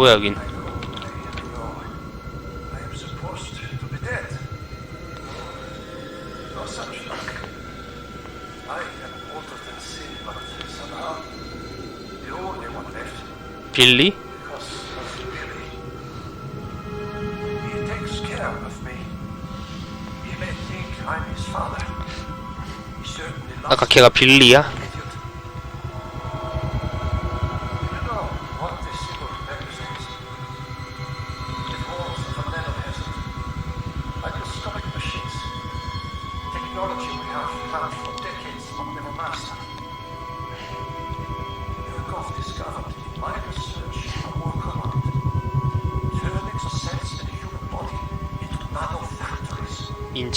뭐야 여긴 빌리? 아까 걔가 빌리야?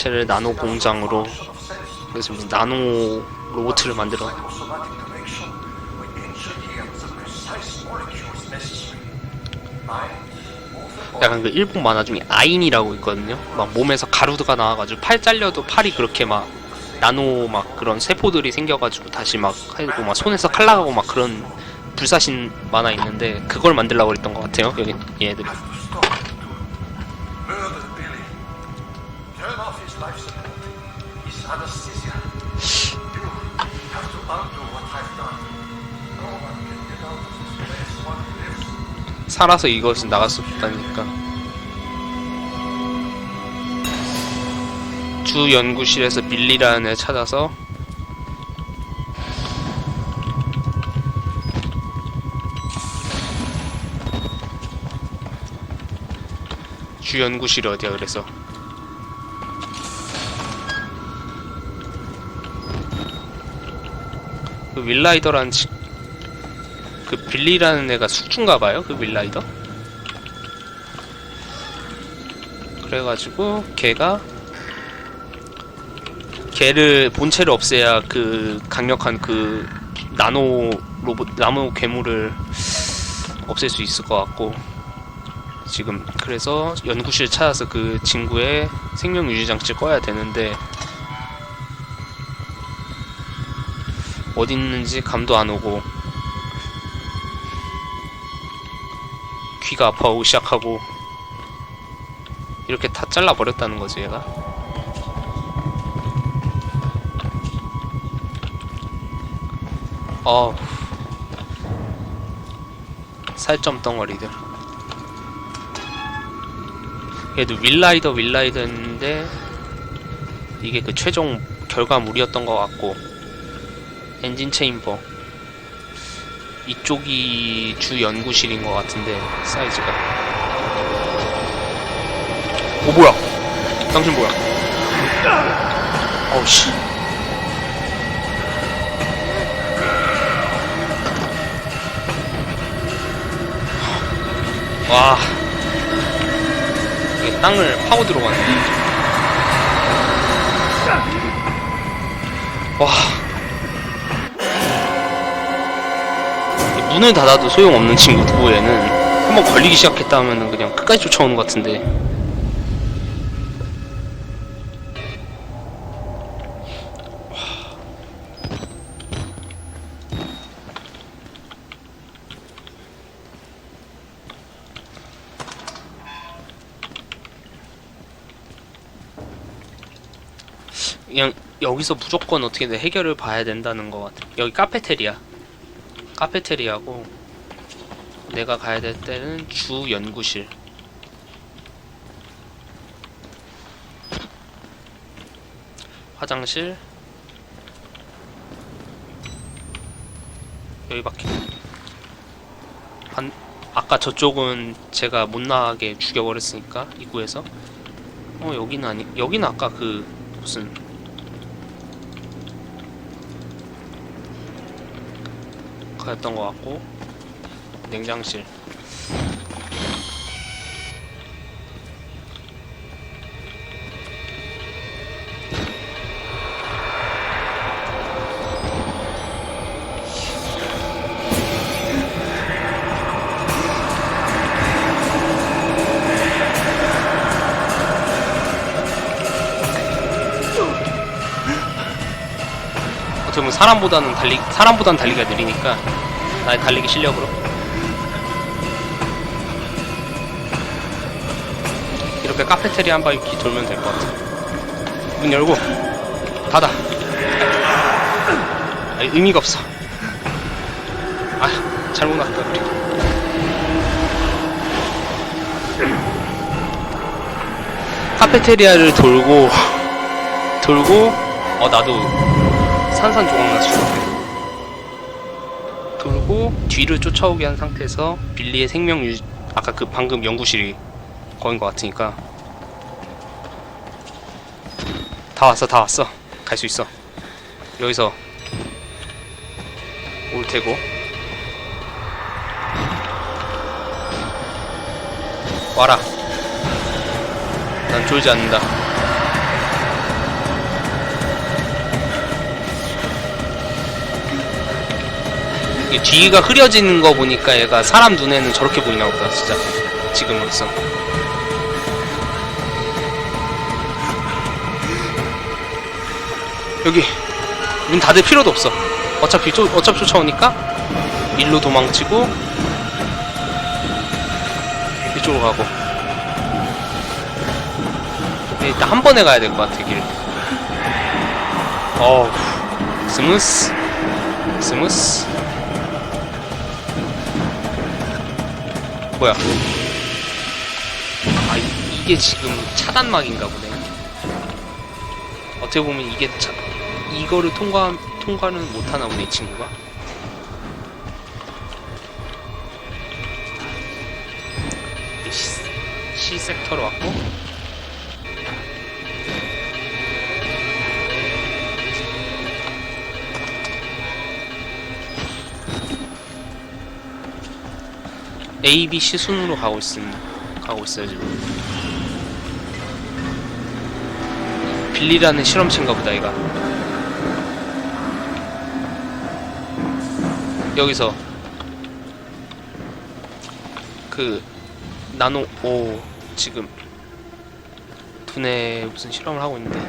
인체를 나노 공장으로 그래서 나노 로봇을 만들어 약간 그 일본 만화 중에 아인이라고 있거든요. 막 몸에서 가루가 나와가지고 팔 잘려도 팔이 그렇게 막 나노 막 그런 세포들이 생겨가지고 다시 막 하고 막 손에서 칼 나가고 막 그런 불사신 만화 있는데 그걸 만들려고 그랬던 것 같아요. 여기 얘들이. 살아서 수 없다니까. 주 연구실에서 밀리라는 애 찾아서 주 연구실이 어디야 그래서 그 윌라이더라는 치... 그 빌리라는 애가 숙주인가 봐요 그 윌라이더? 그래가지고 걔가 걔를 본체를 없애야 그 강력한 그 나노 로봇 나노 괴물을 없앨 수 있을 것 같고 지금. 그래서 연구실 찾아서 그 친구의 생명 유지 장치 꺼야 되는데 어디 있는지 감도 안 오고 귀가 아파오기 시작하고 이렇게 다 잘라 버렸다는 거지 얘가. 어 살점 덩어리들. 얘도 윌라이더 윌라이더인데 이게 그 최종 결과물이었던 것 같고 엔진 체인버. 이쪽이 주 연구실인 것 같은데 사이즈가. 오 뭐야? 당신 뭐야? 어우씨. 와. 이게 땅을 파고 들어가네. 와 문을 닫아도 소용없는 친구고 얘는 한번 걸리기 시작했다 하면은 그냥 끝까지 쫓아오는 것 같은데 그냥 여기서 무조건 어떻게든 해결을 봐야 된다는 것 같아. 여기 카페테리아. 카페테리아고 내가 가야 될 때는 주 연구실. 화장실. 여기밖에. 반, 아까 저쪽은 제가 못 나가게 죽여버렸으니까 입구에서. 어 여기는 아니. 여기는 아까 그 무슨 가였던 것 같고 냉장실. 보면 사람보다는 달리 사람보다는 달리기가 느리니까 나의 달리기 실력으로 이렇게 카페테리아 한 바퀴 돌면 될 것 같아. 문 열고 닫아. 아니, 의미가 없어. 아, 잘못 왔다 우리. 카페테리아를 돌고 돌고 어 나도 산산 조각 났어. 뒤를 쫓아오게 한 상태에서 빌리의 생명 유 아까 그 방금 연구실이 거긴 것 같으니까. 다 왔어 다 왔어. 갈 수 있어. 여기서 올 테고. 와라. 난 졸지 않는다 뒤가 흐려지는 거 보니까 얘가 사람 눈에는 저렇게 보이나 보다 진짜. 지금으로서. 여기 문 닫을 필요도 없어. 어차피 쫓, 어차피 쫓아오니까 일로 도망치고 이쪽으로 가고. 일단 한 번에 가야 될 것 같아 길. 어우 스무스. 스무스 뭐야. 아 이- 이게 지금 차단막인가 보네. 어떻게 보면 이게 차, 이거를 통과 통과는 못 하나 보네 이 친구가. C, C 섹터로 왔고 A, B, C 순으로 가고 있음 가고 있어요 지금. 빌리라는 실험체인가 보다 이가. 여기서 그 나노 오 지금 분해 무슨 실험을 하고 있는데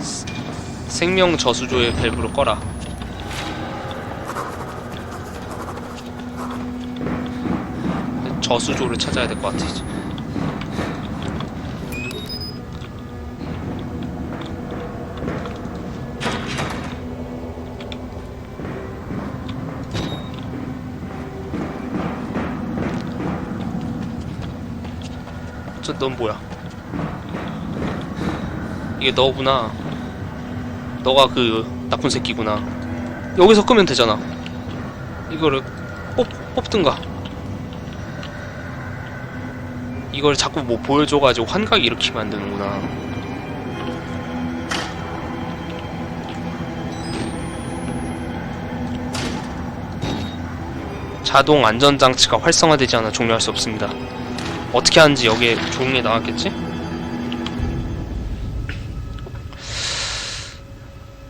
스- 생명 저수조의 밸브를 꺼라. 저수조를 찾아야 될 것 같아 이제. 저 넌 뭐야? 이게 너구나. 너가 그 나쁜 새끼구나. 여기서 끄면 되잖아. 이거를 뽑 뽑든가. 이걸 자꾸 뭐 보여줘가지고 환각 안 되는구나. 자동 안전장치가 활성화되지 않아 종료할 수 없습니다. 어떻게 하는지 여기에 종이에 나왔겠지?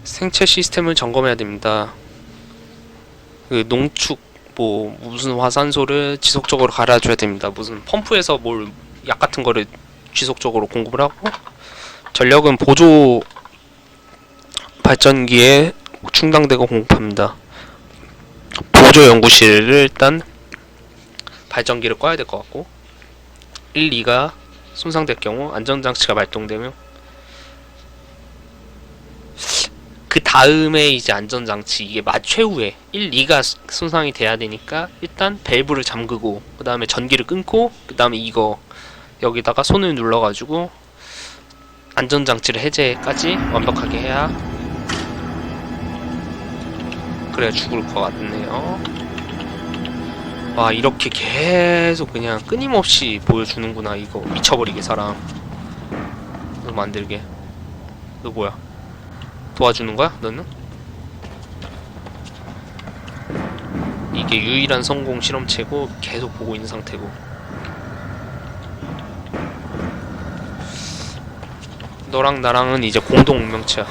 생체 시스템을 점검해야 됩니다. 그 농축 뭐 무슨 화산소를 지속적으로 갈아줘야 됩니다. 무슨 펌프에서 뭘 약 같은 거를 지속적으로 공급을 하고 전력은 보조 발전기에 충당되고 공급합니다. 보조 연구실을 일단 발전기를 꺼야 될 것 같고 1, 2가 손상될 경우 안전장치가 발동되며 그 다음에 이제 안전장치 이게 마 최후에 1, 2가 손상이 돼야 되니까 일단 밸브를 잠그고 그 다음에 전기를 끊고 그 다음에 이거 여기다가 손을 눌러가지고 안전장치를 해제까지 완벽하게 해야 그래야 죽을 것 같네요. 와 이렇게 계속 그냥 끊임없이 보여주는구나 이거. 미쳐버리게 사람. 너 만들게. 너 뭐야 도와주는 거야 너는? 이게 유일한 성공 실험체고 계속 보고 있는 상태고 너랑 나랑은 이제 공동 운명체야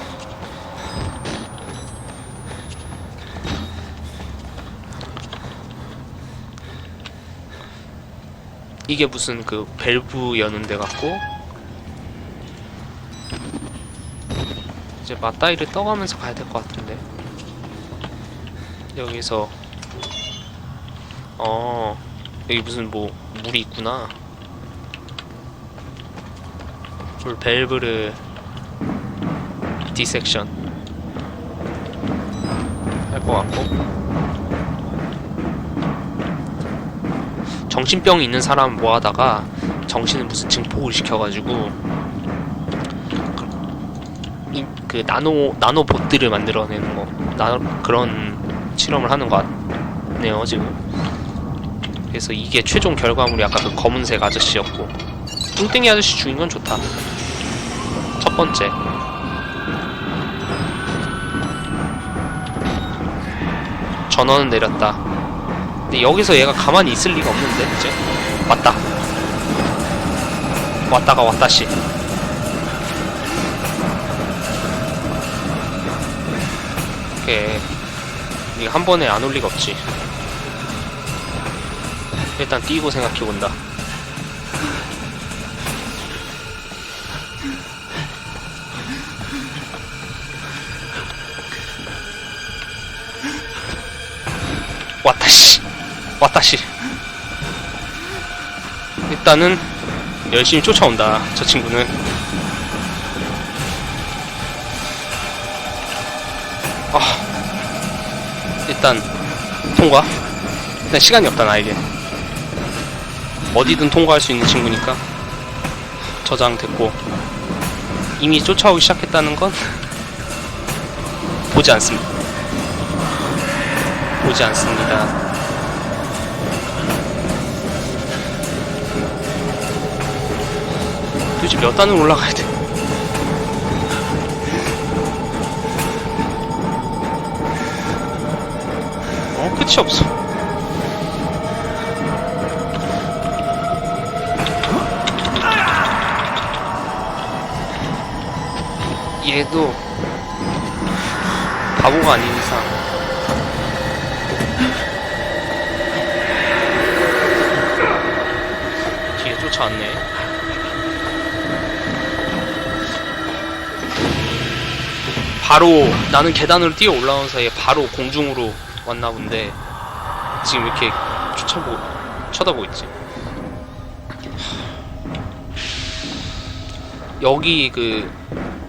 이게 무슨 그 밸브 여는 데 같고 이제 맞다이를 떠가면서 가야 될 것 같은데. 여기서. 어 여기 무슨 뭐 물이 있구나. 풀 벨브르 디섹션. 할 것 같고. 정신병이 있는 사람 모아다가 정신을 무슨 증폭을 시켜가지고 이, 그 나노 나노 봇들을 만들어내는 거 나, 그런 실험을 하는 것 같네요 지금. 그래서 이게 최종 결과물이 아까 그 검은색 아저씨였고. 뚱땡이 아저씨 죽인 건 좋다. 첫 번째. 전원은 내렸다. 근데 여기서 얘가 가만히 있을 리가 없는데 이제? 왔다. 왔다가 왔다시 오케이 이거 한 번에 안 올 리가 없지. 일단 띄고 생각해본다. 왔다시 왔다시 일단은 열심히 쫓아온다 저 친구는 아 일단 통과? 일단 시간이 없다 나에게. 어디든 통과할 수 있는 친구니까 저장됐고 이미 쫓아오기 시작했다는 건 보지 않습니다. 보지 않습니다. 도대체 몇 단을 올라가야 돼 끝이 없어. 얘도 바보가 아닌 이상. 뒤에 쫓아왔네. 바로 나는 계단으로 뛰어 올라온 사이에 바로 공중으로 왔나 본데 지금 이렇게 쫓아보고 쳐다보고 있지. 여기 그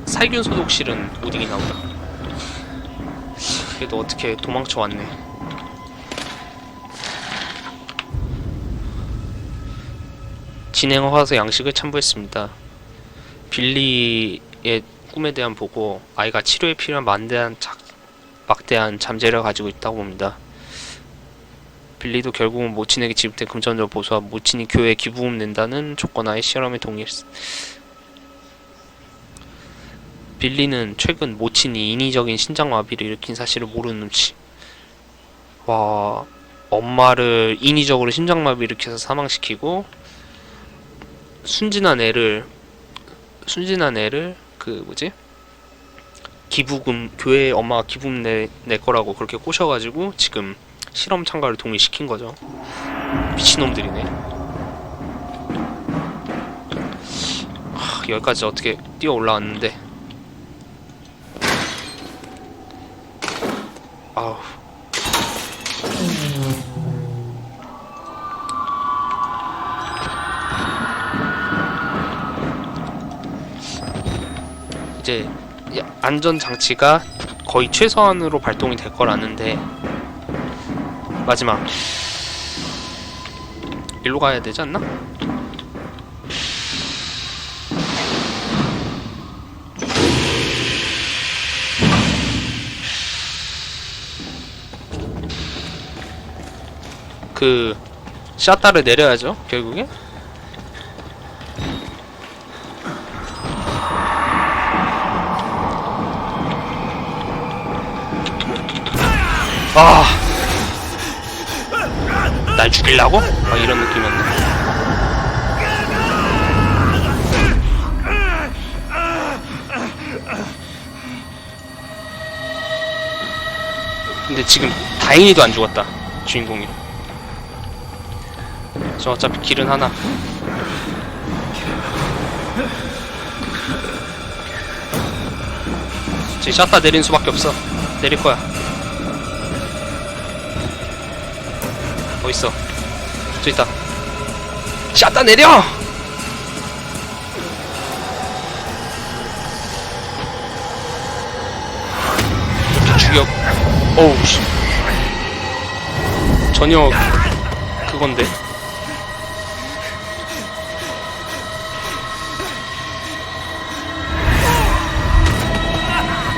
살균 소독실은 오딩이 나오다. 그래도 어떻게 도망쳐 왔네. 진행 화서 양식을 첨부했습니다. 빌리의 꿈에 대한 보고 아이가 치료에 필요한 만대한 작, 막대한 잠재를 가지고 있다고 봅니다. 빌리도 결국은 모친에게 지급된 금전적 보수와 모친이 교회에 기부금 낸다는 조건하에 실험에 동의했습니다. 빌리는 최근 모친이 인위적인 신장마비를 일으킨 사실을 모르는 눈치. 와, 엄마를 인위적으로 심장마비 일으켜서 사망시키고 순진한 애를 순진한 애를 그 뭐지 기부금 교회 엄마가 기부금 내, 낼 거라고 그렇게 꼬셔가지고 지금 실험 참가를 동의시킨 거죠. 미친놈들이네. 하, 여기까지 어떻게 뛰어 올라왔는데. 아우 안전 장치가 거의 최소한으로 발동이 될 거라는데 마지막 일로 가야 되지 않나? 그 샷다를 내려야죠 결국에 아, 날 죽이려고? 막 이런 느낌이었네. 근데 지금 다행히도 안 죽었다 주인공이. 저 어차피 길은 하나. 제 샷다 내린 수밖에 없어. 내릴 거야. 있어. 저 있다. 샷다 내려! 죽여 어우 씨. 전혀 그건데?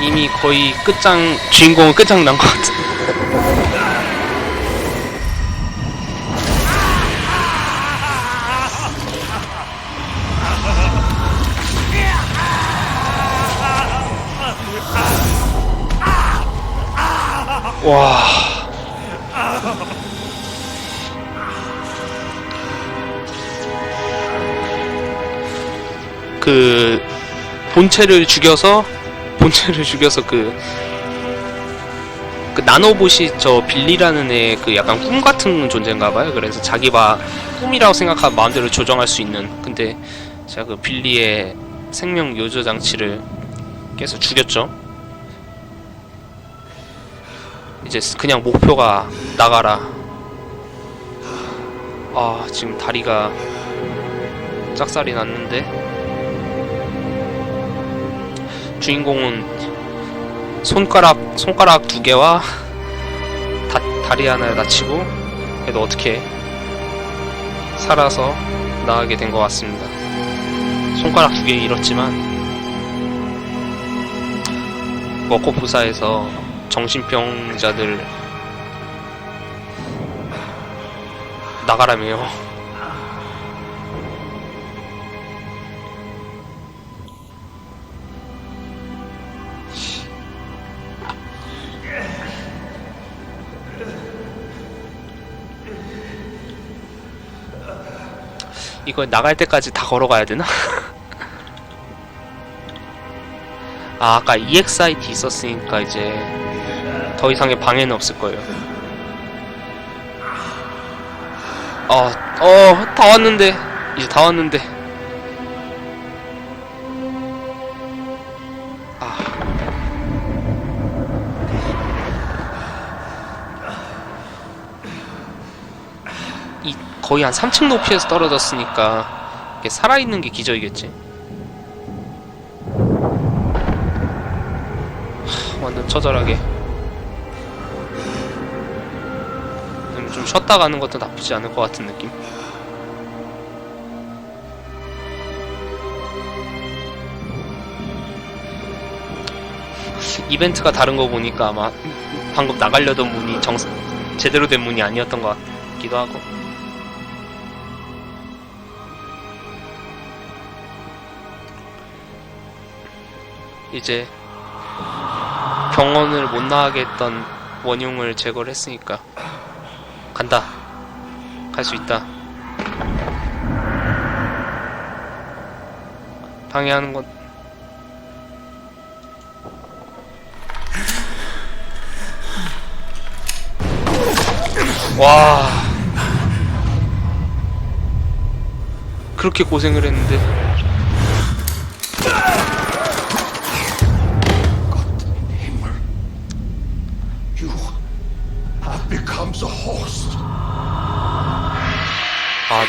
이미 거의 끝장 주인공은 끝장난 것 같은데. 와 그 본체를 죽여서 본체를 죽여서 그, 그 나노봇이 저 빌리라는 애 그 약간 꿈 같은 존재인가봐요. 그래서 자기가 꿈이라고 생각하면 마음대로 조정할 수 있는. 근데 제가 그 빌리의 생명 요조 장치를 깨서 죽였죠. 이제 그냥 목표가 나가라. 아 지금 다리가 짝살이 났는데. 주인공은 손가락 손가락 두 개와 다, 다리 하나를 다치고 그래도 어떻게 살아서 나가게 된 것 같습니다. 손가락 두 개 잃었지만 먹고 부사에서 정신병자들 나가라며요. 이거 나갈 때까지 다 걸어가야 되나? 아 아까 EXIT 있었으니까 이제 더 이상의 방해는 없을 거예요. 어, 어, 다 왔는데 이제 다 왔는데. 아, 이 거의 한 3층 높이에서 떨어졌으니까 이게 살아있는 게 기적이겠지. 하, 완전 처절하게. 좀, 좀 쉬었다 가는 것도 나쁘지 않을 것 같은 느낌. 이벤트가 다른 거 보니까 아마 방금 나가려던 문이 정 제대로 된 문이 아니었던 것 같기도 하고. 이제 병원을 못 나가게 했던 원흉을 제거를 했으니까 간다. 갈 수 있다. 방해하는 건 와. 그렇게 고생을 했는데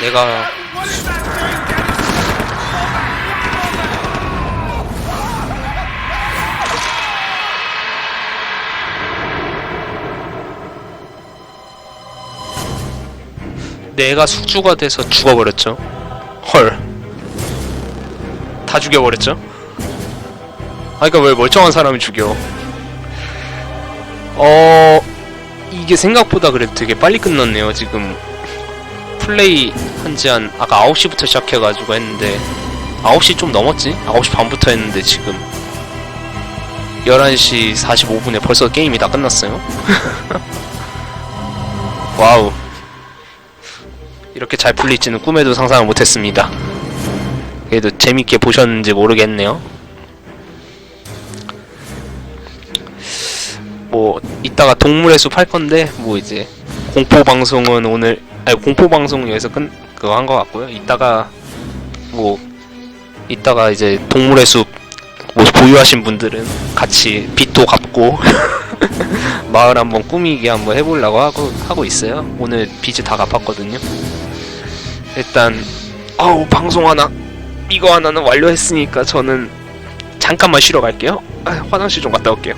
내가 내가 숙주가 돼서 죽어버렸죠. 헐. 다 죽여버렸죠? 아 그니까 왜 멀쩡한 사람을 죽여. 어 이게 생각보다 그래도 되게 빨리 끝났네요 지금 플레이 한지 한 아까 9시부터 시작해가지고 했는데 9시 좀 넘었지? 9시 반부터 했는데 지금 11시 45분에 벌써 게임이 다 끝났어요? 와우. 이렇게 잘 풀릴지는 꿈에도 상상을 못했습니다. 그래도 재밌게 보셨는지 모르겠네요. 뭐 이따가 동물의 숲 할 건데 뭐 이제 공포 방송은 오늘 아니 공포 방송 여기서 끝 그거 한 것 같고요. 이따가 뭐 이따가 이제 동물의 숲 뭐 보유하신 분들은 같이 빚도 갚고 마을 한번 꾸미기 한번 해보려고 하고 하고 있어요. 오늘 빚을 다 갚았거든요. 일단 아우 방송 하나 이거 하나는 완료했으니까 저는 잠깐만 쉬러 갈게요. 아, 화장실 좀 갔다 올게요.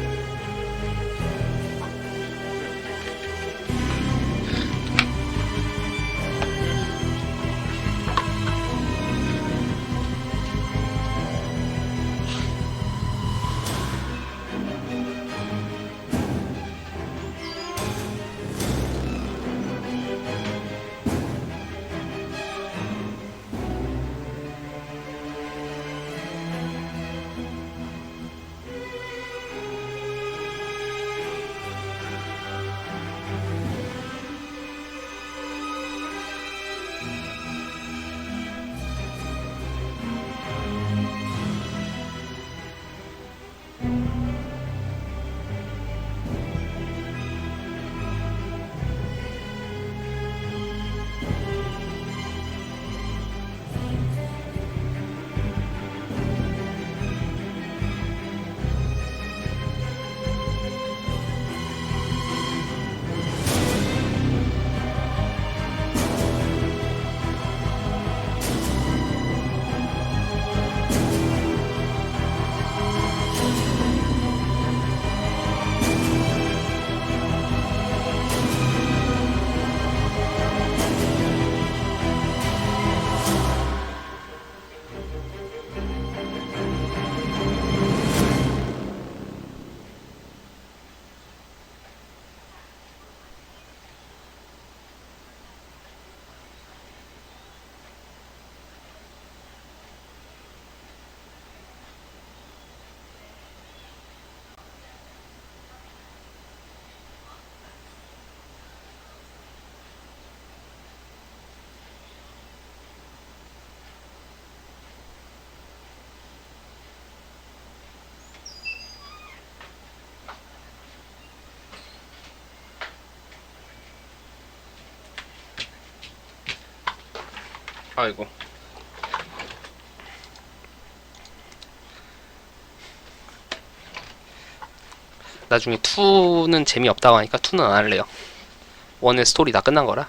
아이고. 나중에 2는 재미없다고 하니까 2는 안 할래요. 원의 스토리 다 끝난 거라.